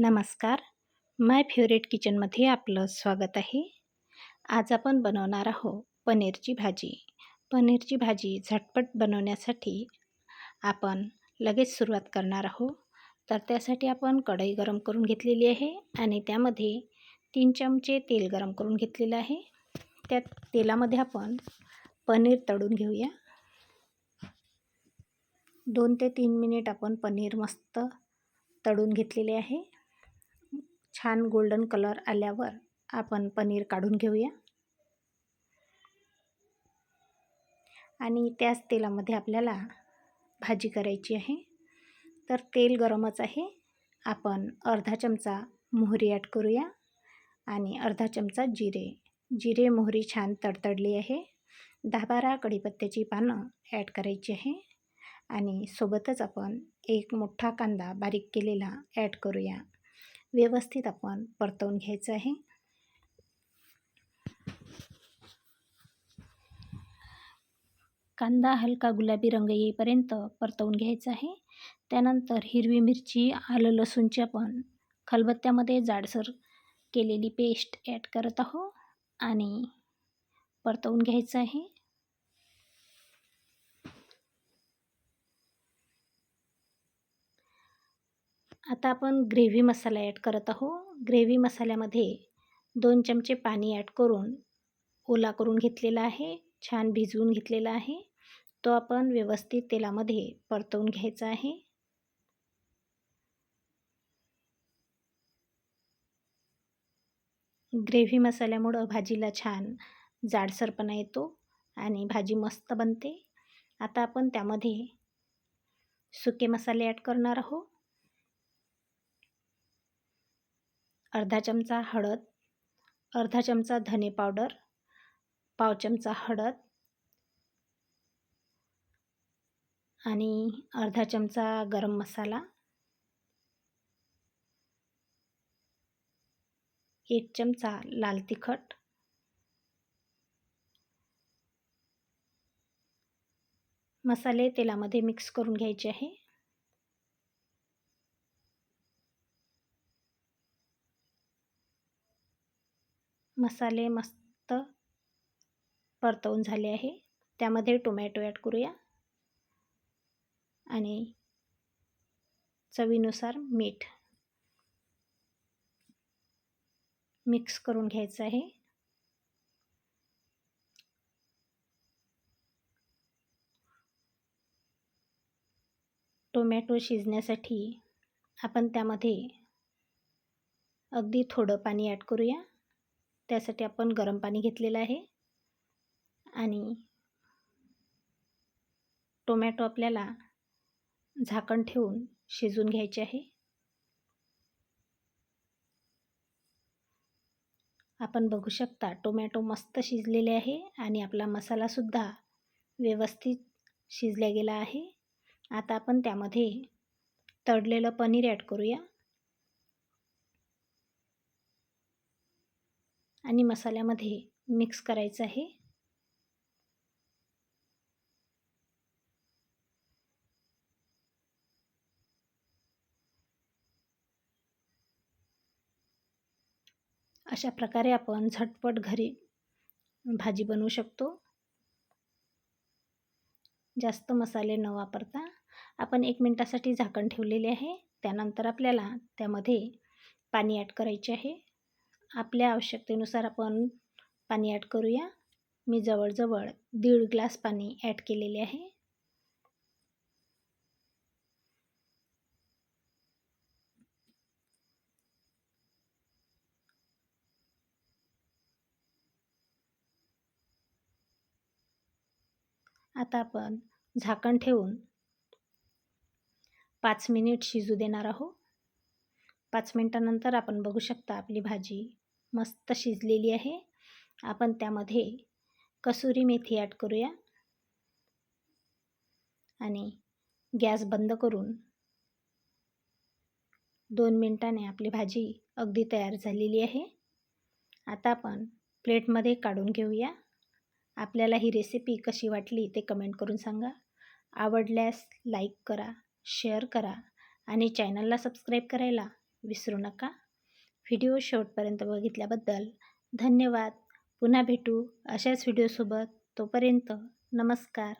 नमस्कार. माय फेवरेट किचनमध्ये आपलं स्वागत आहे. आज आपण बनवणार आहोत पनीरची भाजी. पनीरची भाजी झटपट बनवण्यासाठी आपण लगेच सुरुवात करणार आहोत. तर त्यासाठी आपण कढई गरम करून घेतलेली आहे आणि त्यामध्ये तीन चमचे तेल गरम करून घेतलेलं आहे. त्या तेलामध्ये आपण पनीर तळून घेऊया. दोन ते तीन मिनिट आपण पनीर मस्त तळून घेतलेले आहे. छान गोल्डन कलर आल्यावर आपण पनीर काढून घेऊया. आणि त्याच तेलामध्ये आपल्याला भाजी करायची आहे. तर तेल गरमच आहे. आपण अर्धा चमचा मोहरी ॲड करूया. आणि अर्धा चमचा जिरे. जिरे मोहरी छान तडतडली आहे. दहा बारा कढीपत्त्याची पानं ॲड करायची आहे. आणि सोबतच आपण एक मोठा कांदा बारीक केलेला ॲड करूया. व्यवस्थित आपण परतवून घ्यायचं आहे. कांदा हलका गुलाबी रंग येईपर्यंत परतवून घ्यायचा आहे. त्यानंतर हिरवी मिरची आलं लसूणची आपण खलबत्त्यामध्ये जाडसर केलेली पेस्ट ॲड करत आहो आणि परतवून घ्यायचं आहे. आता आपण ग्रेव्ही मसाला ॲड करत आहो ग्रेव्ही मसाल्यामध्ये दोन चमचे पाणी ॲड करून ओला करून घेतलेला आहे. छान भिजवून घेतलेला आहे. तो आपण व्यवस्थित तेलामध्ये परतवून घ्यायचा आहे. ग्रेव्ही मसाल्यामुळं भाजीला छान जाडसरपणा येतो आणि भाजी मस्त बनते. आता आपण त्यामध्ये सुके मसाले ॲड करणार आहोत. अर्धा चमचा हळद अर्धा चमचा धने पावडर पाव चमचा हळद आणि अर्धा चमचा गरम मसाला एक चमचा लाल तिखट मसाले तेलामध्ये मिक्स करून घ्यायचे आहे. मसाले मस्त परतवून झाले आहे. त्यामध्ये टोमॅटो ॲड करूया. आणि चवीनुसार मीठ मिक्स करून घ्यायचं आहे. टोमॅटो शिजण्यासाठी आपण त्यामध्ये अगदी थोडं पाणी ॲड करूया. त्यासाठी आपण गरम पाणी घेतलेलं आहे. आणि टोमॅटो आपल्याला झाकण ठेवून शिजून घ्यायचे आहे. आपण बघू शकता टोमॅटो मस्त शिजलेले आहे आणि आपला मसालासुद्धा व्यवस्थित शिजल्या गेला आहे. आता आपण त्यामध्ये तळलेलं पनीर ॲड करूया. आणि मसाल्यामध्ये मिक्स करायचं आहे. अशा प्रकारे आपण झटपट घरी भाजी बनवू शकतो. जास्त मसाले न वापरता आपण एक मिनटासाठी झाकण ठेवलेले आहे. त्यानंतर आपल्याला त्यामध्ये पाणी ॲड करायचे आहे. आपल्या आवश्यकतेनुसार आपण पाणी ॲड करूया. मी जवळजवळ दीड ग्लास पाणी ॲड केलेले आहे. आता आपण झाकण ठेवून पाच मिनिट शिजू देणार आहोत. पाच मिनटानंतर आपण बघू शकता आपली भाजी मस्त शिजलेली आहे. आपण त्यामध्ये कसुरी मेथी ॲड करूया. आणि गॅस बंद करून दोन मिनटाने आपली भाजी अगदी तयार झालेली आहे. आता आपण प्लेटमध्ये काढून घेऊया. आपल्याला ही रेसिपी कशी वाटली ते कमेंट करून सांगा. आवडल्यास लाईक करा शेअर करा आणि चॅनलला सबस्क्राईब करायला विसरू नका. व्हिडिओ शेवटपर्यंत बघितल्याबद्दल धन्यवाद. पुन्हा भेटू अशाच व्हिडिओसोबत. तोपर्यंत नमस्कार.